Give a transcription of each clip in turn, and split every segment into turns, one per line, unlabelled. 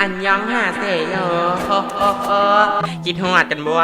อันยองหาเสยโยโฮโฮโฮกินหัวกันบัว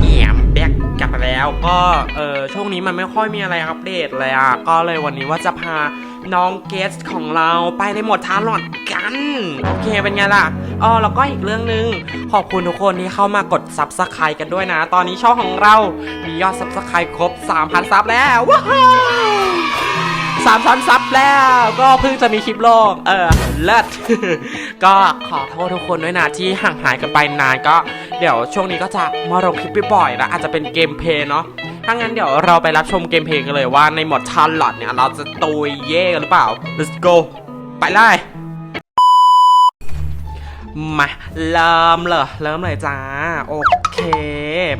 เอี่ยมแบกกลับมาแล้วก็เออช่วงนี้มันไม่ค่อยมีอะไรอัปเดตเลยอะ ก็เลยวันนี้ว่าจะพาน้องเกสของเราไปในหมดท้าหลอดกัน โอเคเป็นไงล่ะอ๋อแล้วก็อีกเรื่องหนึ่งขอบคุณทุกคนที่เข้ามากดซับสไครต์กันด้วยนะ ตอนนี้ช่องของเรา มียอดซับสไครต์ครบ 3,000 ซับแล้วว้าว สามพันซับแล้วก็เพิ่งจะมีคลิปโลกเออเลิศก็ขอโทษทุกคนด้วยนะที่ห่างหายกันไปนานก็ เดี๋ยวช่วงนี้ก็จะมาลงคลิปบ่อยๆนะอาจจะเป็นเกมเพลย์เนาะถ้างั้นเดี๋ยวเราไปรับชมเกมเพลย์กันเลยว่าในหมดชาร์ลอตเนี่ยเราจะตุยเย่กันหรือเปล่า let's go ไปเลย มาเริ่มเลยเริ่มเลยจ้า โอเค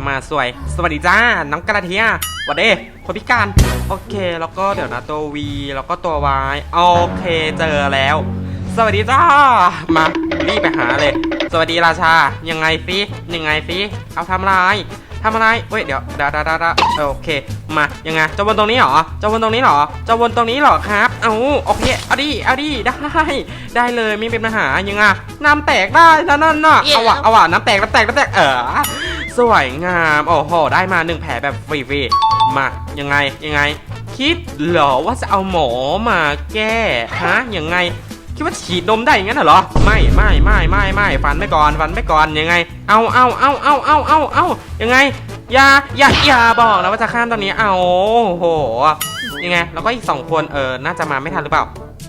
มาสวย สวัสดีจ้า น้องกระเทียหวัดเด้คนพิการ โอเค แล้วก็เดี๋ยวนะตัววีแล้วก็ตัววายโอเคเจอแล้ว สวัสดีจ้า มารีบไปหาเลย สวัสดีราชา ยังไงฟิยังไงฟิเอาทำอะไร ทำอะไรเว้ยเดี๋ยวดาดาดาดาโอเค มายังไงจะวนตรงนี้เหรอจะวนตรงนี้เหรอจะวนตรงนี้เหรอครับเอาโอเคเอาดิเอาดิได้ได้เลยไม่เป็นปัญหายังไงน้ำแตกได้นะนั่นน่ะเอาวะเอาวะน้ำแตกน้ำแตกน้ำแตกเออสวยงามโอ้โหได้มาหนึ่งแผลแบบฟรีๆมายังไงยังไงคิดเหรอว่าจะเอาหมอมาแก้ฮะยังไง คิดว่าฉีดนมได้อย่างนั้นเหรอ ไม่ไม่ไม่ไม่ไม่ฟันไม่ก่อนฟันไม่ก่อนยังไง เอาเอาเอาเอาเอาเอาเอายังไงอย่าอย่าอย่าบอกนะว่าจะข้ามตอนนี้เอาโอ้โหยังไงแล้วก็อีกสองคนเออน่าจะมาไม่ทันหรือเปล่า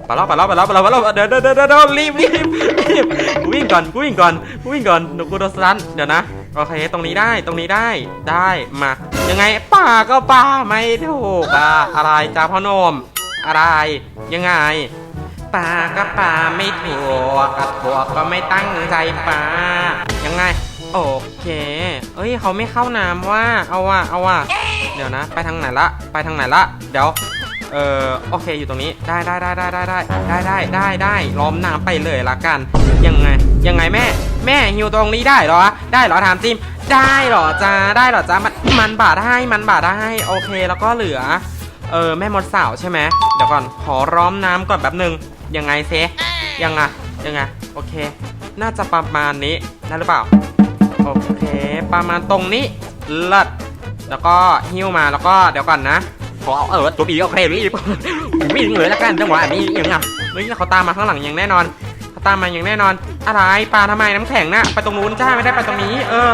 ไปแล้วไปแล้วไปแล้วไปแล้วไปแล้วเดี๋ยวเดี๋ยวเดี๋ยวเดี๋ยวรีบรีบรีบกูวิ่งก่อนกูวิ่งก่อนกูวิ่งก่อนเดี๋ยวกูโดนสตันเดี๋ยวนะโอเคตรงนี้ได้ตรงนี้ได้ได้มา ยังไงป่าก็ป่าไม่ถูกอะอะไรจ้าพ่อนมอะไรยังไง ป่าก็ป่าไม่ถูกกระถวก็ไม่ตั้งใจป่ายังไง โอเค เอ้ยเขาไม่เข้าน้ำว่าเอาว่าเอาว่าเดี๋ยวนะ ไปทางไหนละไปทางไหนละเดี๋ยวเออโอเคอยู่ตรงนี้ได้ได้ได้ได้ได้ได้ได้ได้ได้ได้ล้อมน้ำไปเลยละกัน ยังไงยังไงแม่ แม่ฮิวตรงนี้ได้เหรอ ได้เหรอถามจิมได้เหรอจ้าได้เหรอจ้ามันมันบาดให้มันบาดให้โอเคแล้วก็เหลือเออแม่มดสาวใช่ไหมเดี๋ยวก่อนขอร้อมน้ำก่อนแป๊บหนึ่ง ยังไงเซยังไงยังไงโอเค น่าจะประมาณนี้ได้หรือเปล่าโอเค ประมาณตรงนี้เลิศแล้วก็หิ้วมาแล้วก็เดี๋ยวก่อนนะขอเอาเออตัวบีโอเครีบวิ่งเลยแล้วกันจังหวะนี้ยังไงเฮ้ยเขาตามมาข้างหลังอย่างแน่นอนเขาตามมาอย่างแน่นอน อะไรปลาทำไมน้ำแข็งน่ะไปตรงนู้นจ้าไม่ได้ไปตรงนี้ เออ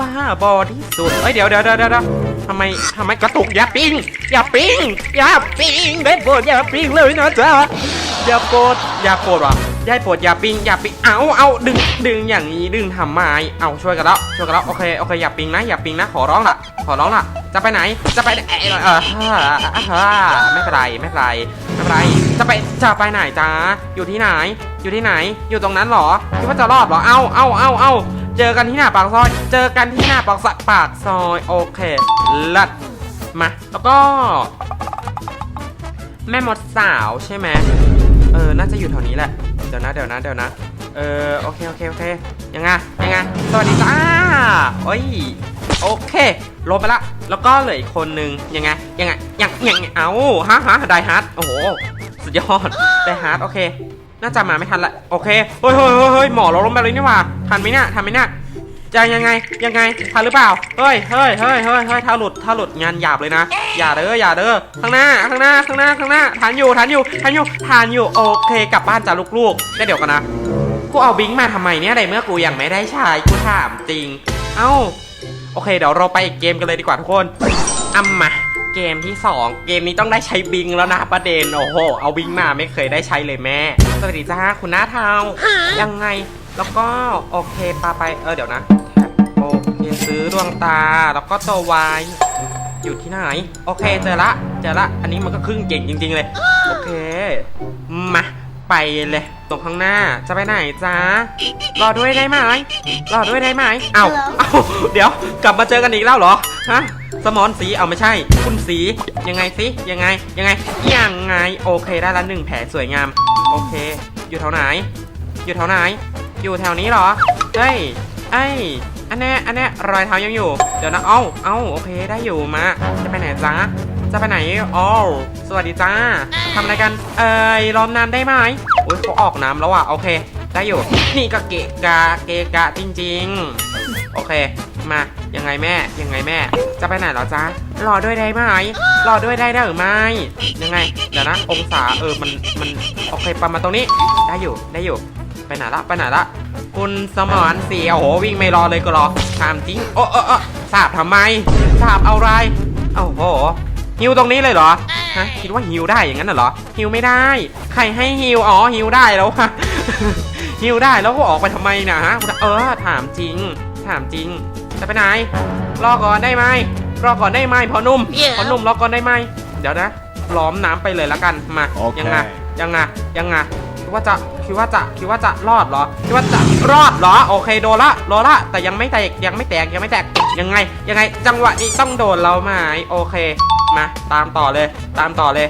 บ้าบอที่สุดเอ้ยเดี๋ยวเดี๋ยวเดี๋ยวเดี๋ยวทำไมทำไมกระตุกอย่าปิ้งอย่าปิ้งอย่าปิ้งเด็ดโปรดอย่าปิ้งเลยนะจ๊ะ อย่าโปรดอย่าโปรดว่ะอย่าโปรดอย่าปิงอย่าปิงเอาเอาดึงดึงอย่างนี้ดึงทำไมเอาช่วยกันแล้วช่วยกันแล้วโอเคโอเคอย่าปิงนะอย่าปิงนะขอร้องละขอร้องละจะไปไหนจะไปไหนเออเออไม่เป็นไรไม่เป็นไรไม่เป็นไรจะไปจะไปไหนจ๊ะอยู่ที่ไหน อยู่ที่ไหน อยู่ตรงนั้นเหรอคิดว่าจะรอดเหรอเอาเอาเอาเอาเจอกันที่หน้าปากซอย เจอกันที่หน้าปากซอยปากซอยโอเคลัดมาแล้วก็ แม่มดสาวใช่ไหม ออน่าจะอยู่แถวนี้แหละ เดี๋ยวนะเดี๋ยวนะเดี๋ยวนะ เออโอเคโอเคโอเคยังไงยังไงสวัสดีจ้าโอ้ยโอเคลงไปละ แล้วก็เหลืออีกคนนึงยังไงยังไงยังยังเอาฮะฮะไดฮาร์ดโอ้โหสุดยอดไดฮาร์ดโอเค น่าจะมาไม่ทันละโอเคเฮ้ยเฮ้ยเฮ้ยเฮ้ยหมอเราลงไปเลยนี่หว่าทันไหมเนี่ยทันไหมเนี่ย จะยังไงยังไงทันหรือเปล่าเฮ้ยเฮ้ยเฮ้ยเฮ้ยเฮ้ยถ้าหลุดถ้าหลุดงานหยาบเลยนะอย่าเด้ออย่าเด้อข้างหน้าข้างหน้าข้างหน้าข้างหน้าทันอยู่ทันอยู่ทันอยู่ทันอยู่โอเคกลับบ้านจ้าลูกๆได้เดี๋ยวกันนะกูเอาบิงมาทำไมเนี่ยในเมื่อกูยังไม่ได้ใช้กูถามจริง เอ้าโอเคเดี๋ยวเราไปอีกเกมกันเลยดีกว่าทุกคนอัมมาเกมที่ 2 เกมนี้ต้องได้ใช้บิงแล้วนะประเด็นโอ้โหเอาบิงมาไม่เคยได้ใช้เลยแม่ สวัสดีจ้าคุณน้าเทายังไงแล้วก็โอเคปาไปเออเดี๋ยวนะโอเค ซื้อดวงตาแล้วก็ตัววายอยู่ที่ไหน โอเคเจอละเจอละ อันนี้มันก็ครึ่งเก่งจริง ๆ เลย โอเค มาไปเลยตรงข้างหน้าจะไปไหนจ้ารอด้วยได้ไหมรอด้วยได้ไหมเอาเอาเดี๋ยวกลับมาเจอกันอีกแล้วเหรอฮะสมอนสีเอาไม่ใช่ คุณสียังไงสิยังไงยังไงยังไงโอเคได้ละหนึ่งแผลสวยงาม โอเค อยู่แถวไหน อยู่แถวไหน อยู่แถวนี้เหรอเฮ้ย ไอ้อันแน่อันแน่รอยเท้ายังอยู่ เดี๋ยวนะเอ้าเอ้าโอเคได้อยู่มาจะไปไหนจ๊ะจะไปไหนอ๋อสวัสดีจ้าทำอะไรกัน เอ้ยล้อมน้ำได้ไหมโอ้ยเขาออกน้ำแล้วอะโอเค ได้อยู่ นี่ก็เกะกะเกะกะจริง ๆ โอเค มายังไงแม่ยังไงแม่ จะไปไหนหรอจ๊ะรอด้วยได้ไหมรอด้วยได้ได้หรือไม่ยังไงเดี๋ยวนะองศาเออมันมันโอเคประมาณตรงนี้ ได้อยู่ได้อยู่ ไปไหนละไปไหนละคุณสมรเสียโอ้โหวิ่งไม่รอเลยก็รอถามจริงโอ้เออเออสาบทำไมสาบเอาอะไรโอ้โหฮิวตรงนี้เลยเหรอฮะคิดว่าฮิวได้อย่างนั้นน่ะเหรอฮิวไม่ได้ ใครให้ฮิวอ๋อฮิวได้แล้วฮะฮิวได้แล้วก็ออกไปทำไมนะฮะเออถามจริง ถามจริงจะไปไหนรอก่อนได้ไหมรอก่อนได้ไหมพอนุ่มพอนุ่มรอก่อนได้ไหมเดี๋ยวนะล้อมน้ำไปเลยละกันมา
โอเค
ยังไงยังไงยังไงคิด ว่าจะคิดว่าจะคิดว่าจะรอดเหรอคิดว่าจะรอดเหรอโอเคโดนละโดนละแต่ยังไม่แตกยังไม่แตกยังไม่แตกยังไง ยังไงจังหวะนี้ต้องโดนเราไหมโอเคมาตามต่อเลย ตามต่อเลย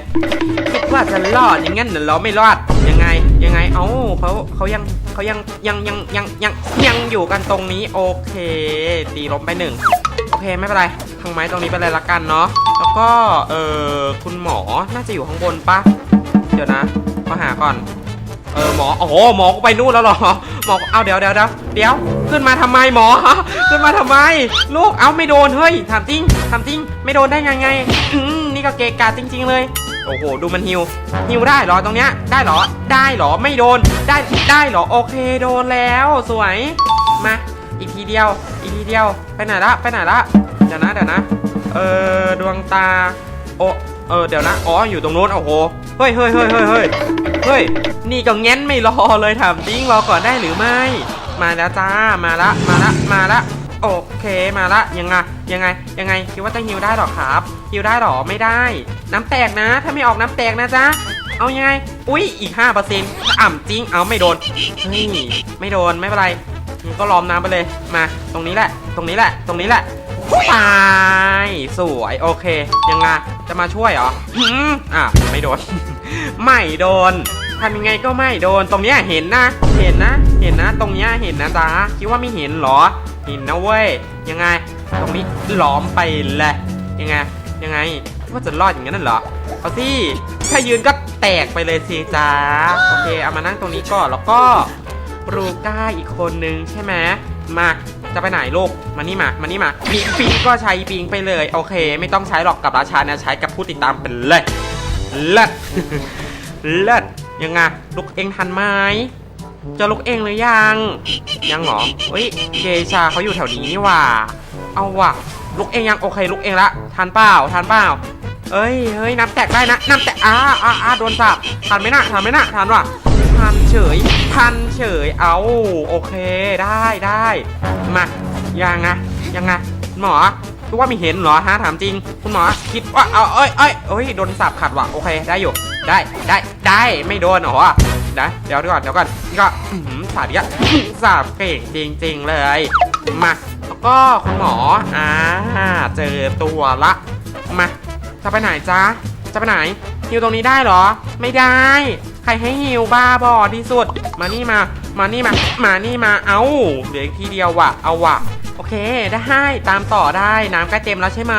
คิดว่าจะรอดอย่างงั้นเหรอเราไม่รอดยังไงยังไงเอ้าเขาเขายังเขายังยังยังยังยังยังอยู่กันตรงนี้โอเค ตีล้มไปหนึ่งโอเคไม่เป็นไรทางไม้ตรงนี้ไปเลยละกันเนาะแล้วก็เออคุณหมอน่าจะอยู่ข้างบนปะเดี๋ยวนะมาหาก่อน เออหมอ โอ้โห หมอกูไปนู่นแล้วเหรอ หมอ เอาเดี๋ยวเดี๋ยวเดี๋ยวเดี๋ยว ขึ้นมาทำไมหมอ ขึ้นมาทำไม ลูก เอาไม่โดน เฮ้ย ถามจริง ถามจริง ไม่โดนได้ยังไงนี่ก็เกะกาจริง ๆ เลย โอ้โห ดูมันฮิว ฮิวได้เหรอตรงเนี้ย ได้เหรอ ได้เหรอ ไม่โดน ได้ ได้เหรอ โอเค โดนแล้ว สวย มา อีกทีเดียว อีกทีเดียว ไปไหนละ ไปไหนละ เดี๋ยวนะ เดี๋ยวนะ เออ ดวงตา โอเออ เดี๋ยวนะ อ๋อ อยู่ตรงนู้น โอ้โห เฮ้ยเฮ้ยเฮ้ยเฮ้ย เฮ้ย นี่ก็แง้นไม่รอเลยถามจริงรอก่อนได้หรือไม่ มาแล้วจ้า มาละ มาละ มาละ โอเค มาละ ยังไง ยังไง ยังไง คิดว่าจะฮิวได้หรอครับ ฮิวได้หรอ ไม่ได้ น้ำแตกนะ ถ้าไม่ออกน้ำแตกนะจ๊ะ เอายังไง อุ้ย อีก 5%อ่ำจริง เอาไม่โดนเฮ้ยไม่โดน ไม่เป็นไรก็ล้อมน้ำไปเลย มา ตรงนี้แหละ ตรงนี้แหละ ตรงนี้แหละตายสวย โอเค ยังไง จะมาช่วยเหรอหืมอะ ไม่โดน ไม่โดนทำยังไงก็ไม่โดน ตรงเนี้ยเห็นนะ เห็นนะ เห็นนะ ตรงเนี้ยเห็นนะจ๊ะคิดว่าไม่เห็นเหรอ เห็นนะเว้ย ยังไง ตรงนี้ล้อมไปเลยยังไง ยังไงคิดว่าจะรอดอย่างนั้นน่ะเหรอ เอาสิ ถ้ายืนก็แตกไปเลยสิจ้าโอเค เอามานั่งตรงนี้ก่อน แล้วก็รูก้าอีกคนนึงใช่ไหมมาจะไปไหนลูกมานี่มามานี่มาปิงปิงก็ใช้ปิงไปเลย โอเค ไม่ต้องใช้หรอกกับราชาเนะใช้กับผู้ติดตามเป็นเลย เลิศเลิศยังไงลูกเองทันไหมจะลูกเองหรือยัง ยังหรอเฮ้ยเกชาเขาอยู่แถวนี้นี่ว่า เอาว่ะลูกเองยังโอเคลูกเองละทันเปล่าทันเปล่าเอ้ยเฮ้ยน้ำแตกได้นะน้ำแตกอ้าอ้าอ้าโดนสับทันไหมนะทันไหมนะทันว่ะทันเฉยทันเฉยเอาโอเคได้ได้มายังไงยังไงหมอ คิดว่ามีเห็นเหรอฮะถามจริง คุณหมอคิดว่าเอาเอ้ยเอ้ยเอ้ยโดนสับขัดว่ะโอเคได้อยู่ได้ได้ได้ไม่โดนเหรอนะเดี๋ยวก่อนเดี๋ยวก่อนนี่ก็สาดเนี้ยสาบเก่งจริง ๆเลยมาแล้วก็คุณหมออ่าเจอตัวละมาจะไปไหนจ๊ะจะไปไหนฮิวตรงนี้ได้เหรอ ไม่ได้ ใครให้ฮิวบ้าบอที่สุด มานี่มา มานี่มา มานี่มา เอาเหลืออีกทีเดียวว่ะ เอาว่ะ โอเค ได้ตามต่อได้ น้ำใกล้เต็มแล้วใช่ไหม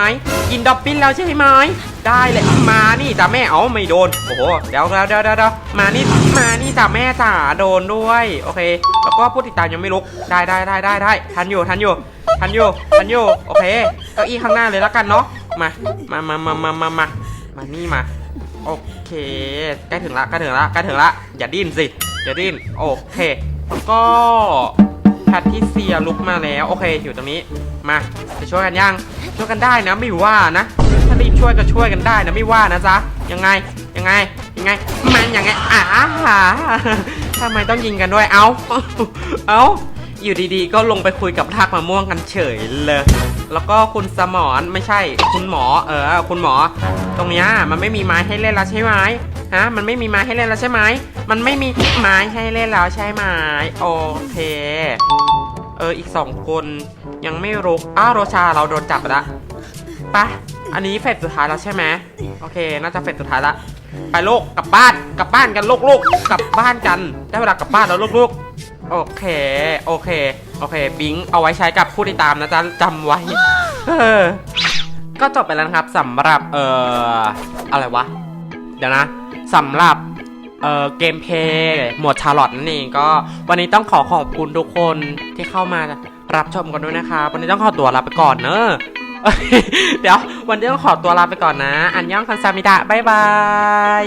กินดอปปิ้นแล้วใช่ไหมได้เลย มานี่จ้ะแม่ เอาไม่โดน โอ้โห เดี๋ยวเดี๋ยวเดี๋ยวเดี๋ยวมานี่ มานี่จ้ะแม่จ๋าโดนด้วย โอเค แล้วก็ผู้ติดตามยังไม่ลุก ได้ได้ได้ได้ได้ ทันอยู่ ทันอยู่ ทันอยู่ ทันอยู่ โอเคเก้าอี้ข้างหน้าเลยแล้วกันเนาะ มา มามามามามามามานี่มา โอเค ใกล้ถึงละ ใกล้ถึงละ ใกล้ถึงละ อย่าดิ้นสิ อย่าดิ้น โอเค ก็แพทิเซียลุกมาแล้ว โอเคอยู่ตรงนี้มาจะช่วยกันยังช่วยกันได้นะไม่ว่านะถ้ารีบช่วยก็ช่วยกันได้นะไม่ว่านะจ๊ะยังไงยังไงยังไงมันยังไงอ่าทำไมต้องยิงกันด้วยเอาเอาอยู่ดีๆ ก็ลงไปคุยกับทากมะม่วงกันเฉยเลยแล้วก็คุณสมอนไม่ใช่ คุณหมอ เออ คุณหมอ ตรงนี้มันไม่มีไม้ให้เล่นแล้วใช่ไหมฮะมันไม่มีไม้ให้เล่นแล้วใช่ไหม มันไม่มีไม้ให้เล่นแล้วใช่ไหมโอเค เอออีกสองคนยังไม่รุกอ้าวโรชาเราโดนจับละไปะอันนี้เฟสสุดท้ายแล้วใช่ไหมโอเค น่าจะเฟสสุดท้ายละไปลูกกลับบ้านกลับบ้านกันลูกลูกกลับบ้านกันได้เวลากลับบ้านแล้วลูกลูกโอเค โอเค โอเค บิงเอาไว้ใช้กับผู้ติดตามนะจ๊ะจำไว้เออก็จบไปแล้วนะครับสำหรับเอ่ออะไรวะ เดี๋ยวนะสำหรับ เอ่อเกมเพย์หมวดชาร์ลอตนั่นเองก็ วันนี้ต้องขอขอบคุณทุกคนที่เข้ามารับชมกันด้วยนะคะวันนี้ต้องขอตัวลาไปก่อนเนอะเดี๋ยววันนี้ต้องขอตัวลาไปก่อนนะ อันยองคันซามิดะบ๊ายบาย